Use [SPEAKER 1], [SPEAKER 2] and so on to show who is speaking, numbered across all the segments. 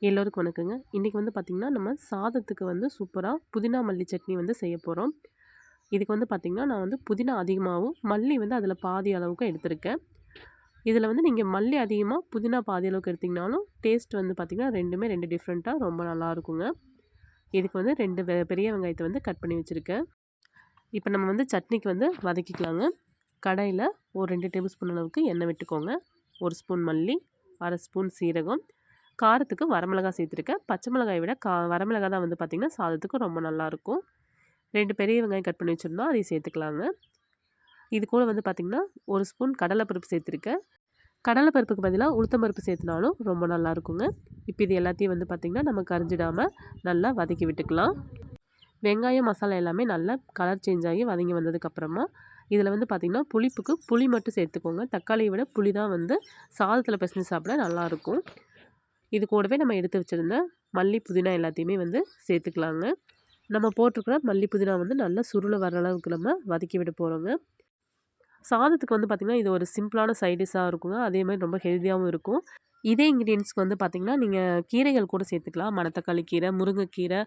[SPEAKER 1] எல்லோருக்கும் வணக்கங்க. இன்றைக்கி வந்து பார்த்திங்கன்னா நம்ம சாதத்துக்கு வந்து சூப்பராக புதினா மல்லி சட்னி வந்து செய்ய போகிறோம் இதுக்கு வந்து பார்த்திங்கன்னா நான் வந்து புதினா அதிகமாகவும் மல்லி வந்து அதில் பாதி அளவுக்கு எடுத்திருக்கேன். இதில் வந்து நீங்கள் மல்லி அதிகமாக புதினா பாதி அளவுக்கு எடுத்திங்கனாலும் டேஸ்ட் வந்து பார்த்திங்கன்னா ரெண்டுமே ரெண்டு டிஃப்ரெண்ட்டாக ரொம்ப நல்லா இருக்குங்க. இதுக்கு வந்து ரெண்டு வெ- பெரிய வெங்காயத்தை வந்து கட் பண்ணி வச்சுருக்கேன். இப்போ நம்ம வந்து சட்னிக்கு வந்து வதக்கிக்கலாங்க. கடையில் ஒரு ரெண்டு டேபிள் ஸ்பூன் அளவுக்கு எண்ணெய் விட்டுக்கோங்க. ஒரு ஸ்பூன் மல்லி அரை ஸ்பூன் சீரகம் காரத்துக்கு வரமிளகா சேர்த்துருக்கேன். பச்சை மிளகாயை விட கா வரமிளகா தான் வந்து பார்த்திங்கன்னா சாதத்துக்கு ரொம்ப நல்லாயிருக்கும் ரெண்டு பெரிய வெங்காயம் கட் பண்ணி வச்சுருந்தோம் அதையும் சேர்த்துக்கலாங்க. இது கூட வந்து பார்த்திங்கன்னா ஒரு ஸ்பூன் கடலைப்பருப்பு சேர்த்துருக்கேன். கடலைப்பருப்புக்கு பதிலாக உளுத்தம்பருப்பு சேர்த்துனாலும் ரொம்ப நல்லா இருக்குங்க இப்போ இது எல்லாத்தையும் வந்து பார்த்திங்கன்னா நம்ம கரிஞ்சிடாமல் நல்லா வதக்கி விட்டுக்கலாம். வெங்காயம் மசாலா எல்லாமே நல்லா கலர் சேஞ்ச் ஆகி வதங்கி வந்ததுக்கப்புறமா இதில் வந்து பார்த்திங்கன்னா புளிப்புக்கு புளி மட்டும் சேர்த்துக்கோங்க. தக்காளியை விட புளி தான் வந்து சாதத்தில் பிசைஞ்சு சாப்பிட நல்லாயிருக்கும் இது கூடவே நம்ம எடுத்து வச்சுருந்த மல்லி புதினா எல்லாத்தையுமே வந்து சேர்த்துக்கலாங்க. நம்ம போட்டிருக்கிற மல்லி புதினா வந்து நல்லா சுருளை வர அளவுக்கு நம்ம வதக்கி விட போகிறோங்க சாதத்துக்கு வந்து பார்த்திங்கன்னா இது ஒரு சிம்பிளான சைடிஷாக இருக்குங்க. அதே மாதிரி ரொம்ப ஹெல்த்தியாகவும் இருக்கும். இதே இன்க்ரீடியன்ஸ்க்கு வந்து பார்த்திங்கன்னா நீங்கள் கீரைகள் கூட சேர்த்துக்கலாம். மணத்தக்காளி கீரை முருங்கைக்கீரை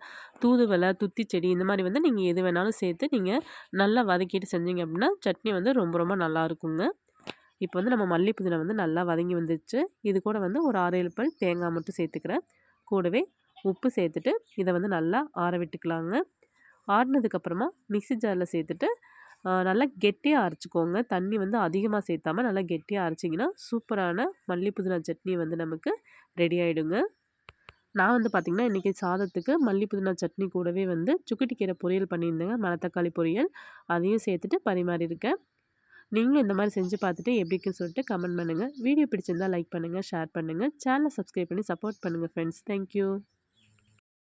[SPEAKER 1] தூதுவளை துத்தி செடி இந்த மாதிரி வந்து நீங்கள் எது வேணாலும் சேர்த்து நீங்கள் நல்லா வதக்கிட்டு செஞ்சீங்க அப்படின்னா சட்னி வந்து ரொம்ப ரொம்ப நல்லா இருக்குங்க. இப்போ வந்து நம்ம மல்லி புதினா வந்து நல்லா வதங்கி வந்துடுச்சு இது கூட வந்து ஒரு ஆறு ஏழு பல் தேங்காய் மட்டும் சேர்த்துக்கிறேன். கூடவே உப்பு சேர்த்துட்டு இதை வந்து நல்லா ஆற விட்டுக்கலாங்க. ஆறினதுக்கப்புறமா மிக்சி ஜாரில் சேர்த்துட்டு நல்லா கெட்டியாக அரைச்சிக்கோங்க. தண்ணி வந்து அதிகமாக சேர்த்தாமல் நல்லா கெட்டியாக அரைச்சிங்கன்னா சூப்பரான மல்லி புதினா சட்னி வந்து நமக்கு ரெடி ஆகிடுங்க நான் வந்து பார்த்திங்கன்னா இன்றைக்கி சாதத்துக்கு மல்லி புதினா சட்னி கூடவே வந்து சுக்குட்டி கீரை பொரியல் பண்ணியிருந்தேங்க. மணத்தக்காளி பொரியல். அதையும் சேர்த்துட்டு பரிமாறியிருக்கேன். நீங்களும் இந்த மாதிரி செஞ்சு பார்த்துட்டு எப்படி இருக்குன்னு சொல்லிட்டு கமெண்ட் பண்ணுங்கள் வீடியோ பிடிச்சிருந்தா லைக் பண்ணுங்கள் ஷேர் பண்ணுங்கள் சேனலை சப்ஸ்கிரைப் பண்ணி சப்போர்ட் பண்ணுங்கள் ஃப்ரெண்ட்ஸ் தேங்க்யூ